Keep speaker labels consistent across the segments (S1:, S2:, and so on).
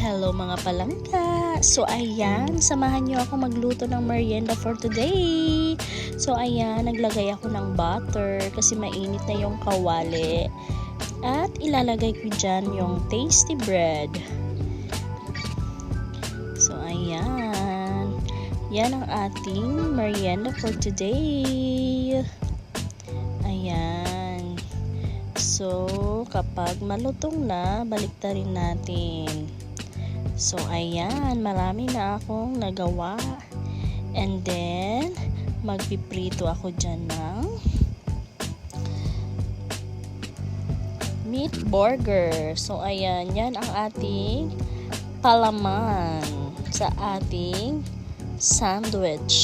S1: Hello mga palangka! So ayan, samahan niyo ako magluto ng merienda for today. So ayan, naglagay ako ng butter kasi mainit na yung kawali. At ilalagay ko dyan yung tasty bread. So ayan, yan ang ating merienda for today. Ayan. So, kapag malutong na, baliktarin natin. So, ayan, marami na akong nagawa. And then, magpiprito ako dyan ng meat burger. So, ayan, yan ang ating palaman sa ating sandwich.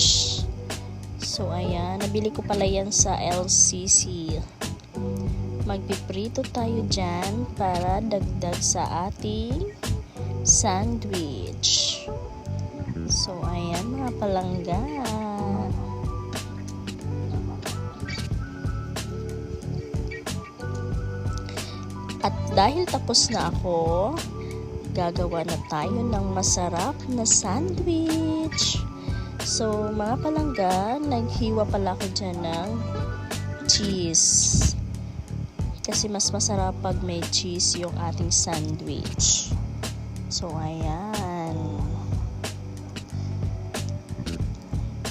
S1: So, ayan, nabili ko pala yan sa LCC. Magpiprito tayo dyan para dagdag sa ating sandwich. So, ayan mga palangga. At dahil tapos na ako, gagawa na tayo ng masarap na sandwich. So, mga palangga, naghiwa pala ako dyan ng cheese. Kasi mas masarap pag may cheese yung ating sandwich. So, ayan.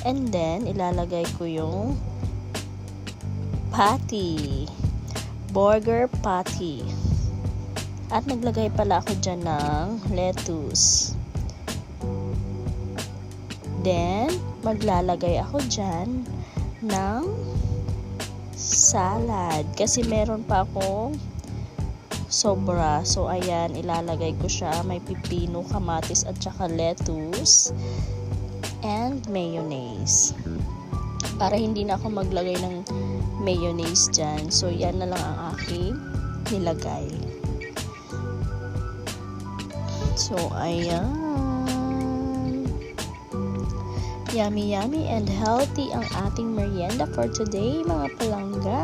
S1: And then, ilalagay ko yung patty. Burger patty. At naglagay pala ako dyan ng lettuce. Then, maglalagay ako dyan ng salad. Kasi meron pa akong sobra. So, ayan, ilalagay ko siya. May pipino, kamatis, at saka lettuce. And mayonnaise. Para hindi na ako maglagay ng mayonnaise dyan. So, yan na lang ang aking nilagay. So, ayan. Yummy, yummy, and healthy ang ating merienda for today, mga palangga.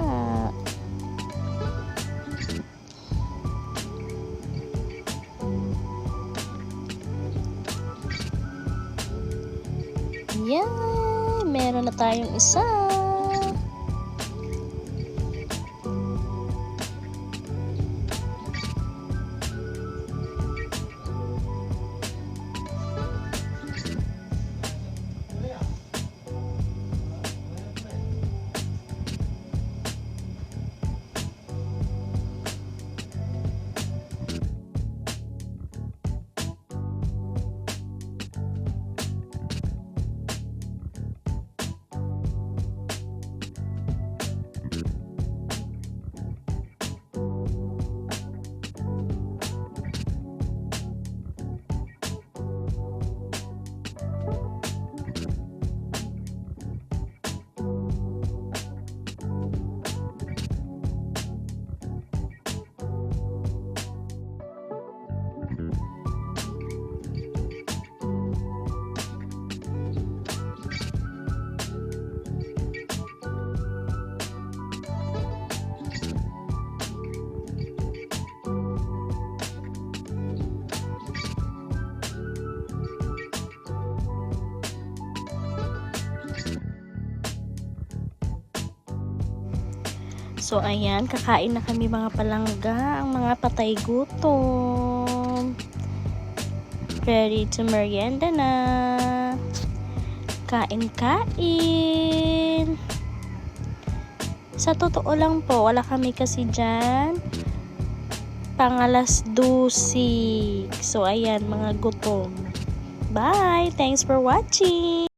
S1: Yan! Meron na tayong isa. So, ayan, kakain na kami mga palangga, ang mga patay gutom. Ready to merienda na. Kain-kain. Sa totoo lang po, wala kami kasi dyan. Pangalas dusik. So, ayan, mga gutom. Bye! Thanks for watching!